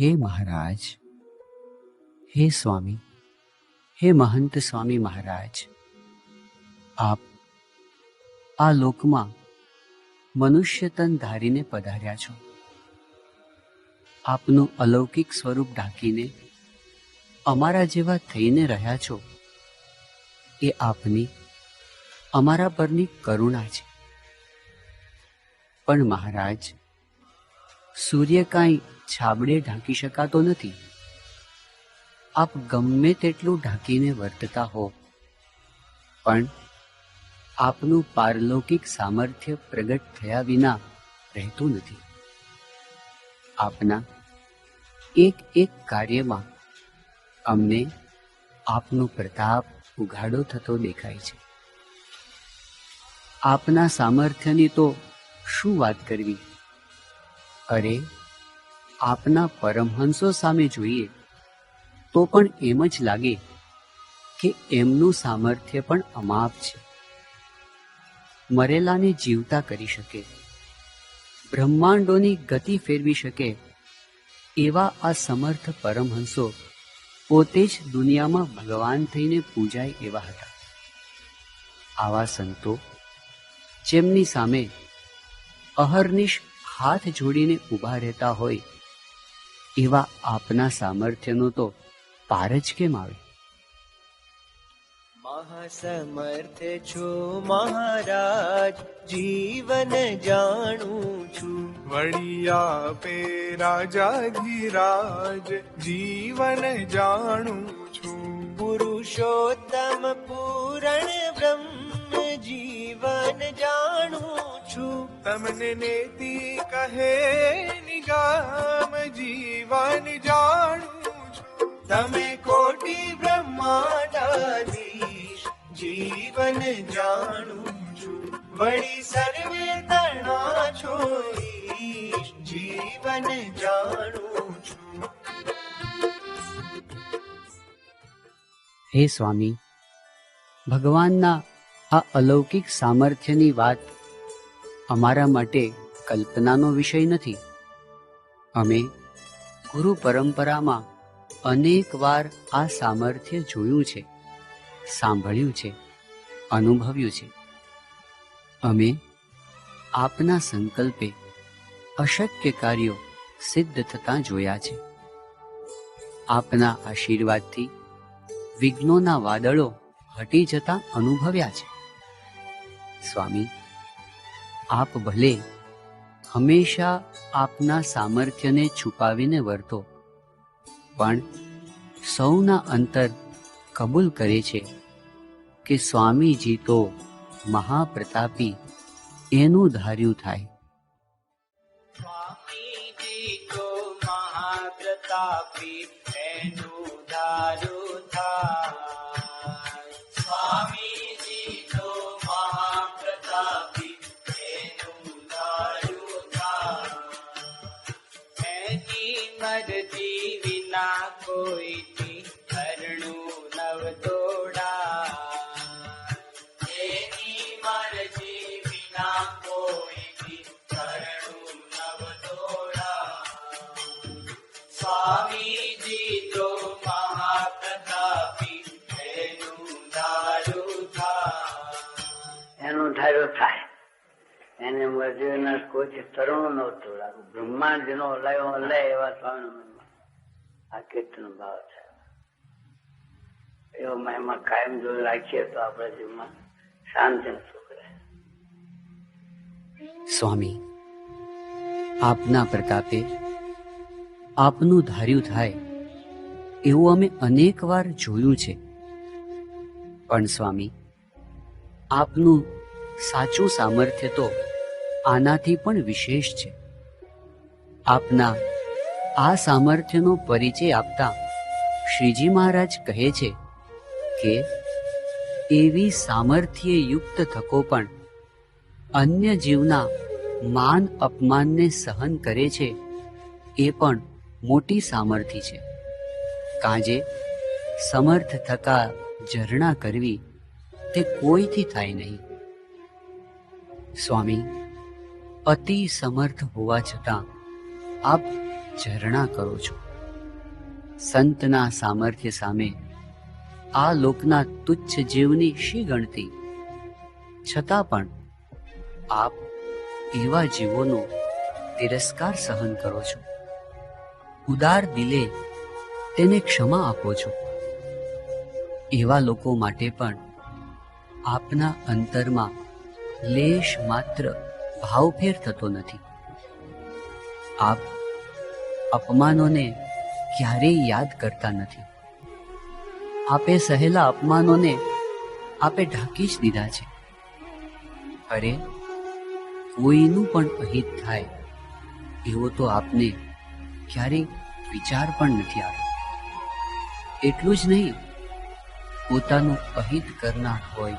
હે મહારાજ, હે સ્વામી, હે મહંત સ્વામી મહારાજ, આપ આ લોકમાં મનુષ્ય તન ધારીને પધાર્યા છો. આપનું અલૌકિક સ્વરૂપ ઢાંકીને અમારા જેવા થઈને રહ્યા છો એ આપની અમારા પરની કરુણા છે. પણ મહારાજ, સૂર્ય કાંઈ છાબડે ઢાંકી શકાતો નથી. આપ ગમે તેટલું ઢાંકીને વર્તતા હો. પણ આપનું પારલૌકિક સામર્થ્ય પ્રગટ થયા વિના રહેતું નથી. આપના એક એક કાર્યમાં અમને આપનો પ્રતાપ ઉઘાડો થતો દેખાય છે. આપના સામર્થ્યની તો શું વાત કરવી? અરે આપના પરમહંસો સામે જોઈએ, તો પણ એમ જ લાગે કે એમનું સામર્થ્ય પણ અમાપ છે. મરેલાને જીવતા કરી શકે, બ્રહ્માંડોની ગતિ ફેરવી શકે, એવા આ સમર્થ પરમહંસો પોતે જ દુનિયામાં ભગવાન થઈને પૂજાય એવા હતા. આવા સંતો, જેમની સામે અહર્નિશ હાથ જોડીને ઊભા રહેતા હોય એવા આપના સામર્થ્યનો તો પાર જ કેમ આવે? મહાસમર્થ છો મહારાજ જીવન જાણું છું. વડિયા પે રાજાધિરાજ જીવન જાણું છું. પુરુષોત્તમ પૂરણ બ્રહ્મ જીવન જાણું છું તમને નેતી કહે નિગામ જીવન જાણું છું. તમે કોટી બ્રહ્માંડાધીશ જીવન જાણું છું. વળી સર્વે તણા છો જીવન જાણું છું. હે સ્વામી, ભગવાનના આ અલૌકિક સામર્થ્યની વાત અમારા માટે કલ્પનાનો વિષય નથી. અમે ગુરુ પરંપરામાં અનેક વાર આ સામર્થ્ય જોયું છે, સાંભળ્યું છે, અનુભવ્યું છે. અમે આપના સંકલ્પે અશક્ય કાર્યો સિદ્ધ થતાં જોયા છે. આપના આશીર્વાદથી વિઘ્નોના વાદળો હટી જતા અનુભવ્યા છે. સ્વામી આપ ભલે હંમેશા આપના સામર્થ્યને છુપાવીને વર્તો, પણ સૌના અંતર કબૂલ કરે છે કે સ્વામીજી તો મહાપ્રતાપી એનું ધાર્યું થાય. સ્વામીજી તો મહાપ્રતાપી એનું ધારું કોઈથી કરણું નવ તોડા? મરજી તોડા? દારૂ થાય. એનું ધાર્યું થાય. એને મરજીના કોઈ તરુણ નહોતું બ્રહ્માંડ નો લયો, લે એવા સ્વામી આ કીર્તન ભાવ છે. એવો મહિમા કાયમ જો રાખીએ તો આપણા જીવનમાં શાંતિ સુખ સ્વામી, આપના પ્રતાપે આપનું ધાર્યું થાય એવું અમે અનેક વાર જોયું છે. પણ સ્વામી, આપનું સાચું સામર્થ્ય તો આનાથી પણ વિશેષ છે. આપના આ સામર્થ્યનો પરિચય આપતા શ્રીજી મહારાજ કહે છે કે એવી સામર્થ્ય યુક્ત થકો પણ અન્ય જીવના માન અપમાનને સહન કરે છે, એ પણ મોટી સામર્થ્ય છે. કાજે સમર્થ થકા ઝરણા કરવી તે કોઈથી થાય નહીં. સ્વામી, અતિ સમર્થ હોવા છતાં આપ ઝરણા કરો છો. સંતના સામર્થ્ય સામે આ લોકના તુચ્છ જીવની શી ગણતી? છતાં પણ આપ એવા જીવોનો તિરસ્કાર સહન કરો છો. ઉદાર દિલે તેને ક્ષમા આપો છો. એવા લોકો માટે પણ આપના અંતરમાં લેશ માત્ર ભાવફેર થતો નથી. આપ અપમાનોને ક્યારેય યાદ કરતા નથી. આપે સહેલા અપમાનોને આપે ઢાંકી જ દીધા છે. અરે, કોઈનું પણ અહિત થાય, એવો તો આપને ક્યારેય વિચાર પણ નથી આવ્યો. એટલું જ નહીં, પોતાનું અહિત કરનાર હોય,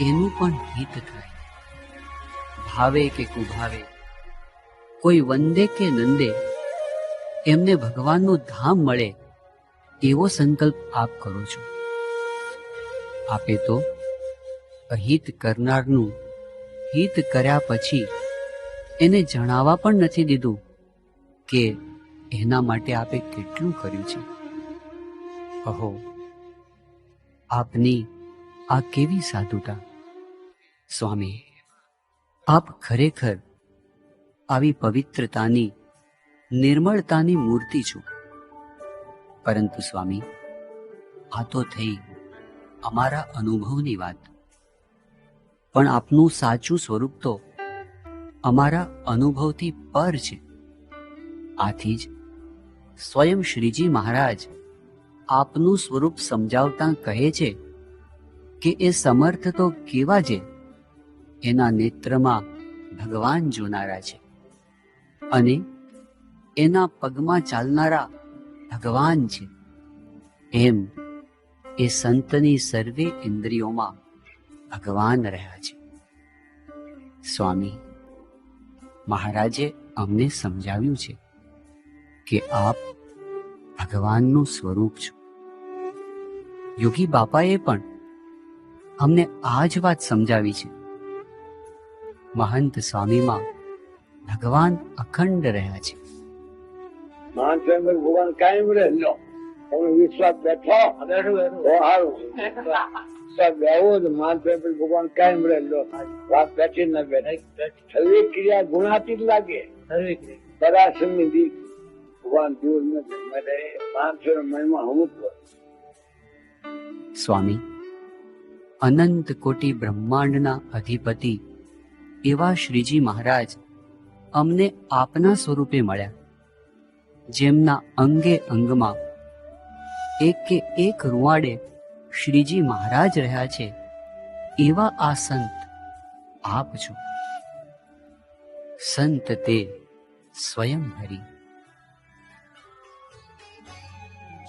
એનું પણ હિત થાય. ભાવે કે કુભાવે, કોઈ વંદે કે નંદે એમને ભગવાનનું ધામ મળે એવો સંકલ્પ આપ કરો છો. આપે તો અહિત કરનારનું હિત કર્યા પછી એને જણાવવા પણ નથી દીધું કે એના માટે આપે કેટલું કર્યું છે. અહો, આપની આ કેવી સાધુતા. સ્વામી, આપ ખરેખર આવી પવિત્રતાની નિર્મળતાની મૂર્તિ છું. પરંતુ સ્વામી, આ તો થઈ અમારા અનુભવની વાત. પણ આપનું સાચું સ્વરૂપ તો અમારા અનુભવથી પર છે. આથી જ સ્વયં શ્રીજી મહારાજ આપનું સ્વરૂપ સમજાવતા કહે છે કે એ સમર્થ તો કેવા છે એના નેત્રમાં ભગવાન જોનારા છે. અને એના પગમાં ચાલનારા ભગવાન છે. એમ એ સંતની સર્વે ઇન્દ્રિયોમાં ભગવાન રહ્યા છે. સ્વામી, મહારાજે અમને સમજાવ્યું છે કે આપ ભગવાનનું સ્વરૂપ છો. યોગી બાપાએ પણ અમને આ જ વાત સમજાવી છે. મહંત સ્વામીમાં ભગવાન અખંડ રહ્યા છે. માણસો ભગવાન કાયમ રહે લો એનો વિશ્વાસ બેઠો ભગવાન કાયમ રહે લો વાત બેઠી ના બેઠી. સર્વે ક્રિયા ગુણાતીત લાગે. પરાસમિતિ ભગવાન નથી માટે માણસો મહિમા હું સ્વામી, અનંત કોટી બ્રહ્માંડના અધિપતિ એવા શ્રીજી મહારાજ અમને આપના સ્વરૂપે મળ્યા. જેમના અંગે અંગમાં. એક કે એક રૂવાડે શ્રીજી મહારાજ રહ્યા છે, એવા આ સંત આપ છો. સંત તે સ્વયં હરી.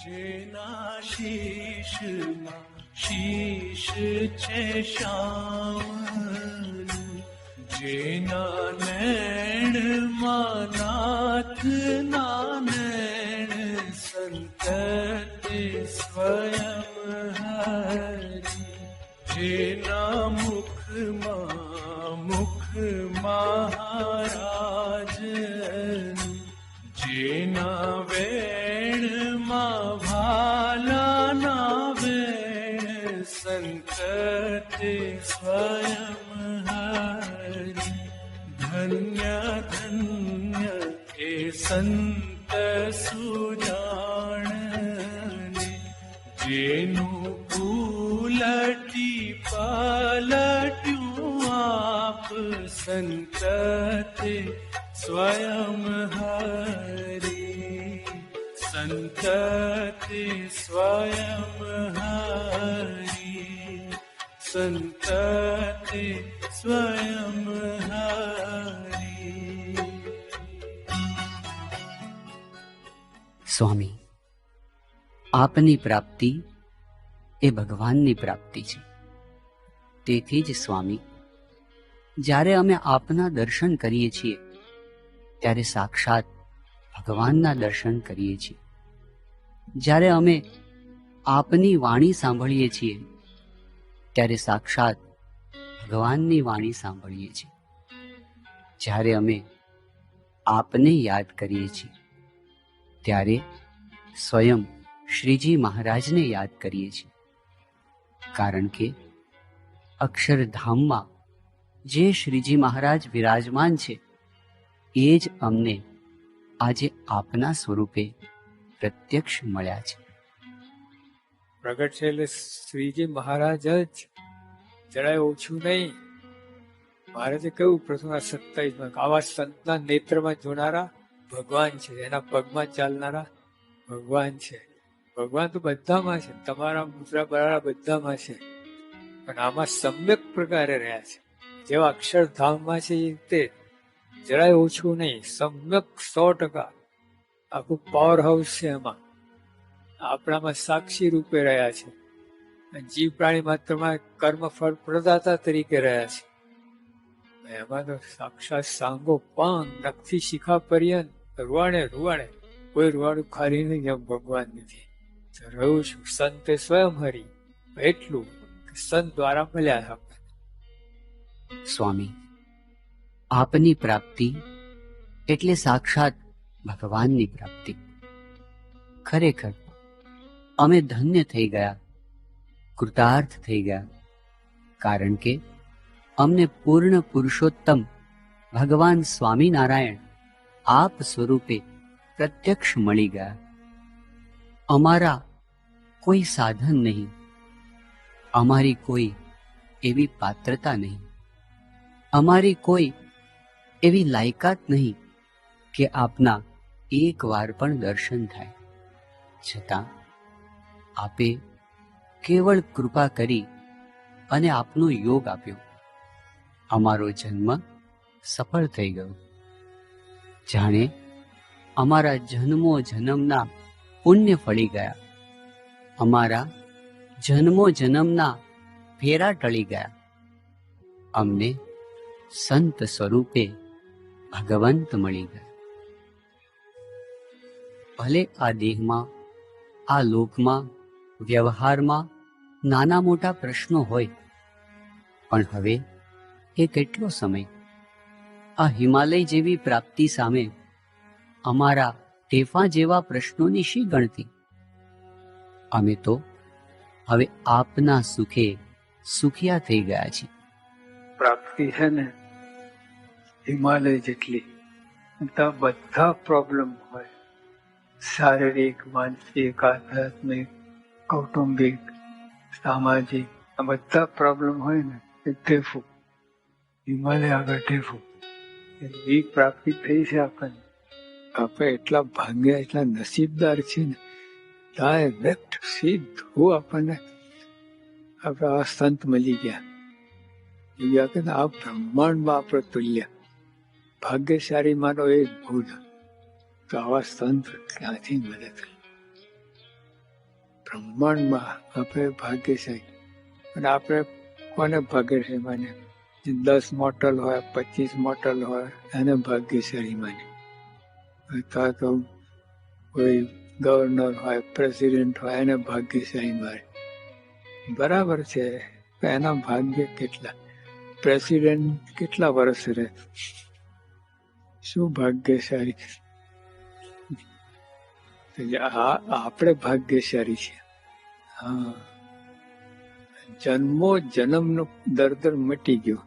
જેના શીશમાં શીશ છે શ્યામ. जिना नैण्ण मानाथ नानेण सन्त स्वयम् जिना मुख मामुख महाराज जिना वेण मा भ सन्तति स्वयम् धन्य हे सन्त सुराण जेनु भूली पालो आप सन्त स्वयं हरि। सन्त स्वयं हरि। सन्त स्वयं हरि। સ્વામી, આપની પ્રાપ્તિ એ ભગવાનની પ્રાપ્તિ છે. તેથી જ સ્વામી, જ્યારે અમે આપના દર્શન કરીએ છીએ, ત્યારે સાક્ષાત ભગવાનના દર્શન કરીએ છીએ. જ્યારે અમે આપની વાણી સાંભળીએ છીએ, ત્યારે સાક્ષાત ભગવાનની વાણી સાંભળીએ છીએ. જ્યારે અમે આપને યાદ કરીએ છીએ. ત્યારે સ્વયં શ્રીજી મહારાજને યાદ કરીએ છીએ. કારણ કે અક્ષરધામમાં જે શ્રીજી મહારાજ વિરાજમાન છે, એ જ અમને આજે આપના સ્વરૂપે પ્રત્યક્ષ મળ્યા છે. પ્રગટ છે એટલે શ્રીજી મહારાજ જ જરાય ઓછું નહીં. મહારાજે કહ્યું, પ્રથમ આ સત્તાવીસમાં, આવા સંતના નેત્રમાં જોનારા ભગવાન છે, એના પગમાં ચાલનારા ભગવાન છે. ભગવાન તો બધામાં છે, તમારા, મુદ્રા બરાડા બધામાં છે. પણ આમાં સમ્યક પ્રકારે રહ્યા છે. જેવા અક્ષરધામમાં છે એ રીતે જરાય ઓછું નહીં, સમ્યક સો ટકા. આખું પાવર હાઉસ છે એમાં. આપણામાં સાક્ષી રૂપે રહ્યા છે. જીવ પ્રાણી માત્રમાં કર્મફળ પ્રદાતા તરીકે રહ્યા છે. એમાં તો સાક્ષાત સાંગો પાંગ નખથી શિખા, પર્યંત રૂવાડે રૂવાણે કોઈ રૂવાણું ખાલી નહીં, એમ ભગવાન નથી. તો રહું છું. સંતે સ્વયં હરી. એટલું કે સંત દ્વારા મળ્યા આપણને સ્વામી, આપની પ્રાપ્તિ એટલે સાક્ષાત ભગવાનની પ્રાપ્તિ. ખરેખર, અમે ધન્ય થઈ ગયા, કૃતાર્થ થઈ ગયા, કારણ કે અમને પૂર્ણ પુરુષોત્તમ ભગવાન સ્વામિનારાયણ આપ સ્વરૂપે પ્રત્યક્ષ મળી ગયા. અમારા કોઈ સાધન નહીં. અમારી કોઈ એવી પાત્રતા નહીં. અમારી કોઈ એવી લાયકાત નહીં કે આપના એક વાર પણ દર્શન થાય. છતાં આપે કેવળ કૃપા કરી અને આપનો યોગ આપ્યો. અમારો જન્મ સફળ થઈ ગયો. જાણે અમારા જન્મો જન્મના પુણ્ય ફળી ગયા. અમારા જન્મો જન્મના ફેરા ટળી ગયા. અમને સંત સ્વરૂપે ભગવંત મળી ગયા. ભલે આ દેહમાં, આ લોકમાં, વ્યવહારમાં નાના મોટા પ્રશ્નો હોય, પણ હવે એ કેટલો સમય આ હિમાલય જેવી પ્રાપ્તિ સામે અમારા ટેફા જેવા પ્રશ્નોની શી ગણતી? અમે તો હવે આપના સુખે સુખિયા થઈ ગયા છે પ્રાપ્તિ છે ને હિમાલય જેટલી. બધા પ્રોબ્લેમ હોય. શારીરિક, માનસિક, આધ્યાત્મિક, કૌટુંબિક, સામાજિક, આ બધા પ્રોબ્લેમ હોય ને, એ ટેફું હિમાલય આગળ ટેફું એ પ્રાપ્તિ થઈ છે આપણને. આપણે એટલા ભાગ્યા, એટલા નસીબદાર છીએ ને ડાયરેક્ટ સીધું આપણને આપણે આ સંત મળી ગયા. એ કે આ બ્રહ્માંડમાં આપણે તુલ્ય. ભાગ્યશાળી માનો એ ભૂલ તો આવા સંત ક્યાંથી મળે? છે બ્રહ્માંડમાં આપણે ભાગ્યશાળી. અને આપણે કોને ભાગ્યશાળી માને દસ મોટલ હોય, પચીસ મોટલ હોય, એને ભાગ્યશાળી માને. અથવા તો કોઈ ગવર્નર હોય, પ્રેસિડેન્ટ હોય, એને ભાગ્યશાળી માને. બરાબર છે એના ભાગ્ય કેટલા? પ્રેસિડેન્ટ કેટલા વર્ષ રહે? શું ભાગ્યશાળી? આપણે ભાગ્યશાળી છે હા. જન્મો જન્મનો દરદર મટી ગયો.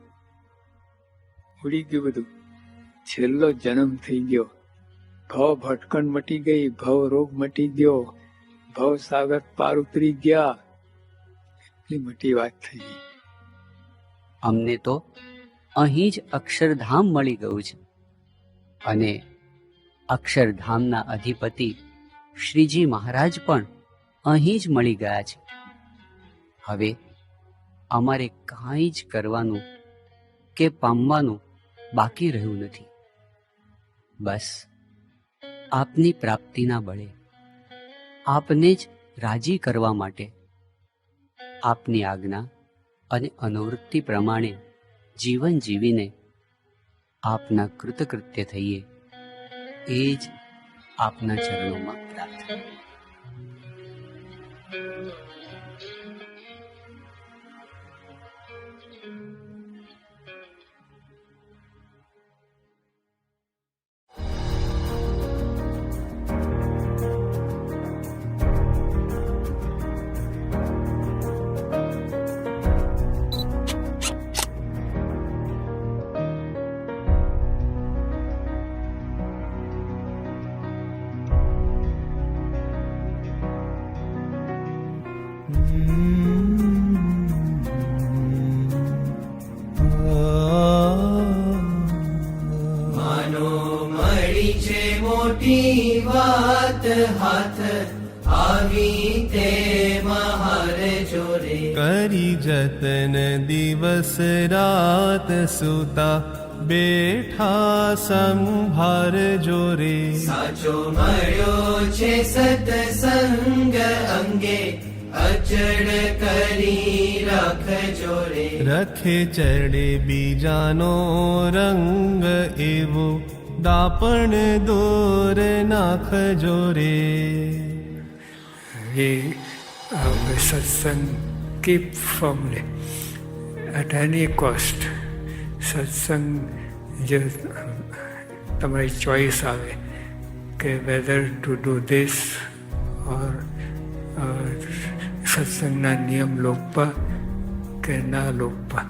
ઉડી ગયું બધું છેલ્લો જન્મ થઈ ગયો ભવ ભટકણ મટી ગઈ ભવ રોગ મટી ગયો ભવ સાગર પાર ઉતરી ગયા એટલી મોટી વાત થઈ ગઈ અમને તો અહીં જ અક્ષરધામ મળી ગયું છે. અને અક્ષરધામના અધિપતિ શ્રીજી મહારાજ પણ અહીં જ મળી ગયા છે. હવે અમારે કાંઈ જ કરવાનું કે પામવાનું બાકી રહ્યું નથી. બસ, આપની પ્રાપ્તિના બળે આપને જ રાજી કરવા માટે આપની આજ્ઞા અને અનુવૃત્તિ પ્રમાણે જીવન જીવીને આપના કૃતકૃત્ય થઈએ એ જ આપના ચરણોમાં પ્રાર્થના. કરી જતન દિવસ રાત સુતા બેઠા સંભાર જોરે સાચો મળ્યો છે સતસંગ અંગે અચળ કરી રાખ જોરે રખે ચડે બીજાનો રંગ એવો દાપણ દોર નાખજો રે એ હવે satsang keep from firmly at any cost સત્સંગ જે તમારી ચોઈસ આવે કે whether to do this or સત્સંગના નિયમ લોકપા કે ના લોકપા.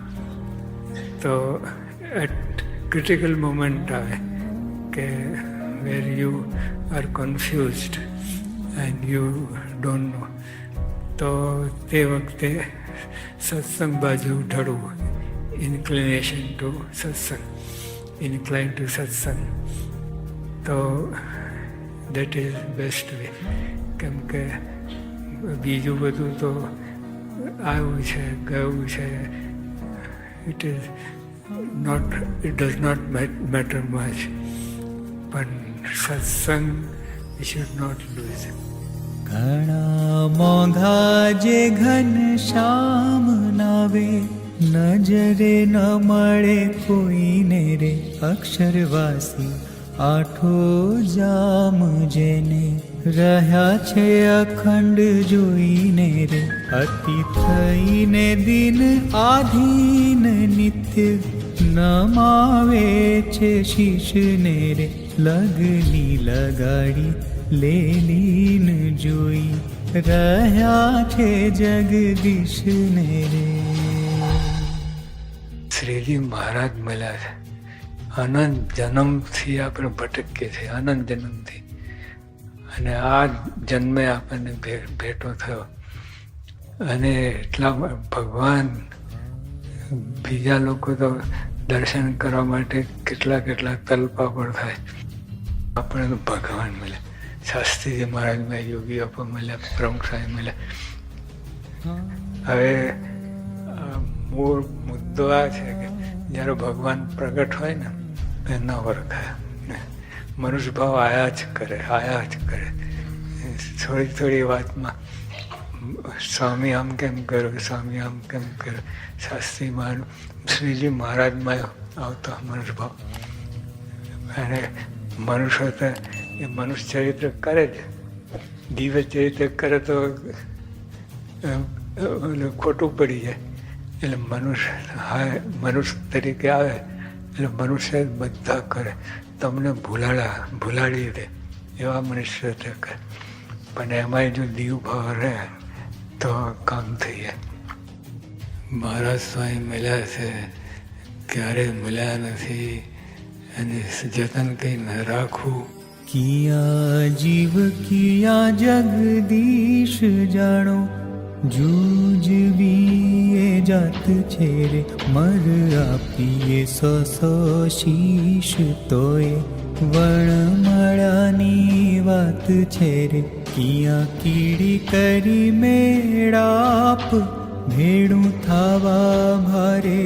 તો એટ ક્રિટિકલ મોમેન્ટ આવે. કે where you are confused and you don't know તો તે વખતે સત્સંગ બાજુ ઢળવું inclination to satsang incline to satsang. તો દેટ ઇઝ બેસ્ટ વે કેમ કે બીજું બધું તો આવ્યું છે, ગયું છે. It is not it does not matter much પણ સત્સંગ શુડ નોટ લૂઝ ઘણા મોંઘા જે ઘન શ્યામ નાવે નજરે ન મળે કોઈને રે અક્ષરવાસી આઠો જામ જેને રહ્યા છે અખંડ જોઈને રે અતિ થઈને દિન આધીન નિત્ય નમાવે છે શીશને રે લગની લગાડી, લેલીન જોઈ રહ્યા છે જગદીશને રે. શ્રીજી મહારાજ મળ્યા છે. અનંત જન્મથી આપણે ભટકીએ છીએ અનંત જન્મથી. અને આ જન્મે આપણને ભેટો થયો. અને એટલા ભગવાન બીજા લોકો તો દર્શન કરવા માટે કેટલા કેટલા તલપાપડ થાય. આપણે તો ભગવાન મળ્યા શાસ્ત્રીજી મહારાજ મળ્યા યોગી અપા મળ્યા, પ્રમુખ સાહેબ મળ્યા. હવે મૂળ મુદ્દો આ છે કે જ્યારે ભગવાન પ્રગટ હોય ને, તો ન મનુષ્ય ભાવ આયા જ કરે, આયા જ કરે. થોડી થોડી વાતમાં, સ્વામી આમ કેમ કર્યું, સ્વામી આમ કેમ કર્યું? શાસ્ત્રી મહાન શ્રીજી મહારાજમાં આવતો મનુષ્ય ભાવ અને મનુષ્ય હતા એ મનુષ્ય ચરિત્ર કરે જ. દિવ્ય ચરિત્ર કરે તો ખોટું પડી જાય. એટલે મનુષ્ય હા મનુષ્ય તરીકે આવે, એટલે મનુષ્ય બધા કરે. તમને ભૂલાડા, ભૂલાડી દે, એવા મનુષ્ય કરે. પણ એમાંય જો દીવ ભાવ રહે, તો કામ થઈ જાય. મહારાજ સ્વામી મળ્યા છે, ક્યારેય મળ્યા નથી. અને જતન કંઈ ન રાખવું કિયા જીવ, કિયા જગદીશ જાણો. જૂજવી જાત છે રે મર આપીએ સો શીશ તોય વણમળાની વાત છે રે કિયા કીડી કરી મેળાપ. ભેડું થાવા ભારે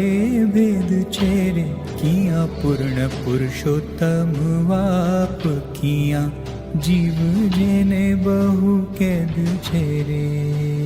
ભેદ છે રે કિયા પૂર્ણ પુરુષોત્તમ વાપ કિયા જીવ જેને બહુ કેદ છે રે